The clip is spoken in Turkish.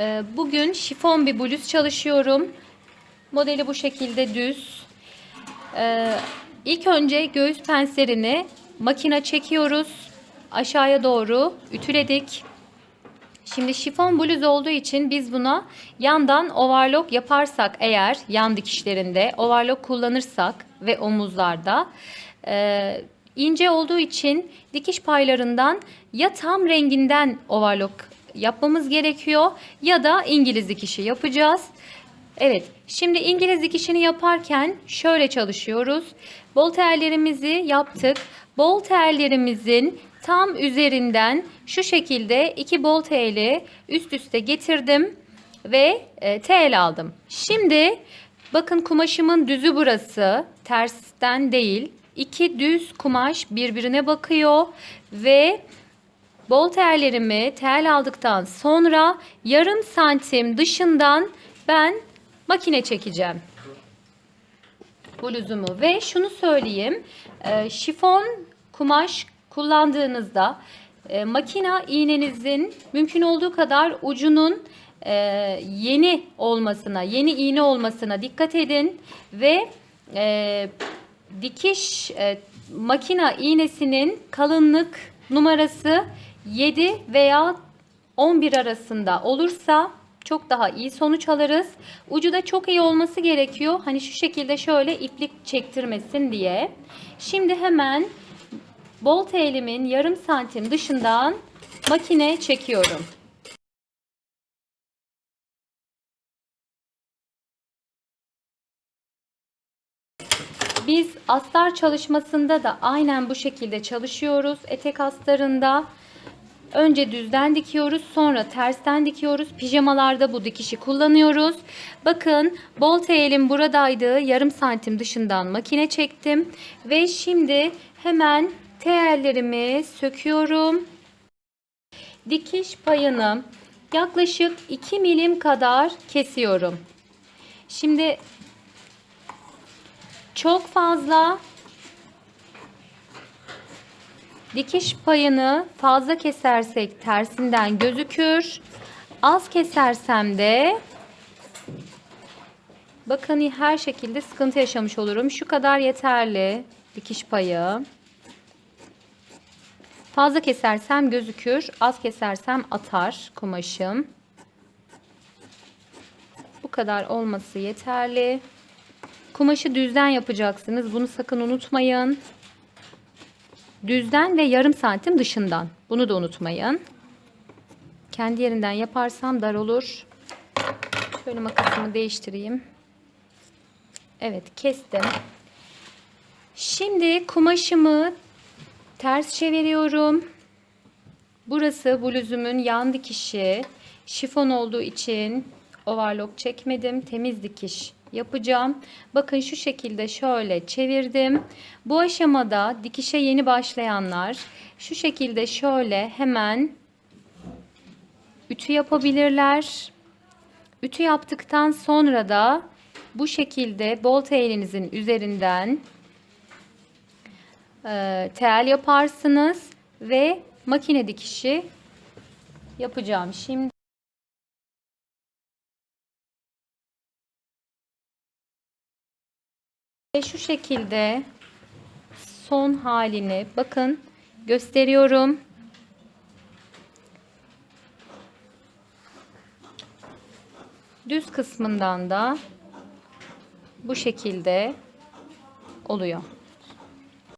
Ee, Bugün şifon bir bluz çalışıyorum. Modeli bu şekilde düz. Ee, İlk önce göğüs penslerini makine çekiyoruz. Aşağıya doğru ütüledik. Şimdi şifon bluz olduğu için biz buna yandan overlock yaparsak eğer yan dikişlerinde overlock kullanırsak ve omuzlarda e, ince olduğu için dikiş paylarından ya tam renginden overlock yapmamız gerekiyor ya da İngiliz dikişi yapacağız. Evet, şimdi İngiliz dikişini yaparken şöyle çalışıyoruz. Bol terlerimizi yaptık. Bol terlerimizin tam üzerinden şu şekilde iki bol teli üst üste getirdim ve e, tel aldım. Şimdi bakın kumaşımın düzü burası. Tersten değil. İki düz kumaş birbirine bakıyor ve Bol terlerimi tel aldıktan sonra yarım santim dışından ben makine çekeceğim. Bluzumu ve şunu söyleyeyim. e, şifon kumaş kullandığınızda e, makina iğnenizin mümkün olduğu kadar ucunun e, yeni olmasına, yeni iğne olmasına dikkat edin ve e, dikiş makina iğnesinin kalınlık numarası 7 veya 11 arasında olursa çok daha iyi sonuç alırız. Ucu da çok iyi olması gerekiyor. Hani şu şekilde şöyle iplik çektirmesin diye. Şimdi hemen bol elimin yarım santim dışından makine çekiyorum. Biz astar çalışmasında da aynen bu şekilde çalışıyoruz. Etek astarında önce düzden dikiyoruz, sonra tersten dikiyoruz. Pijamalarda bu dikişi kullanıyoruz. Bakın bol teyelim buradaydı. Yarım santim dışından makine çektim ve şimdi hemen teyellerimi söküyorum. Dikiş payını yaklaşık 2 milim kadar kesiyorum. Şimdi çok fazla dikiş payını fazla kesersek tersinden gözükür. Az kesersem de bakın her şekilde sıkıntı yaşamış olurum. Şu kadar yeterli dikiş payı. Fazla kesersem gözükür. Az kesersem atar kumaşım. Bu kadar olması yeterli. Kumaşı düzden yapacaksınız. Bunu sakın unutmayın. Düzden ve yarım santim dışından. Bunu da unutmayın. Kendi yerinden yaparsam dar olur. Şöyle makasımı değiştireyim. Evet kestim. Şimdi kumaşımı ters çeviriyorum. Burası bluzumun yan dikişi. Şifon olduğu için overlock çekmedim. Temiz dikiş yapacağım. Bakın şu şekilde şöyle çevirdim. Bu aşamada dikişe yeni başlayanlar şu şekilde şöyle hemen ütü yapabilirler. Ütü yaptıktan sonra da bu şekilde bol elinizin üzerinden e, tel yaparsınız ve makine dikişi yapacağım. Şimdi Ve şu şekilde son halini bakın gösteriyorum. Düz kısmından da bu şekilde oluyor.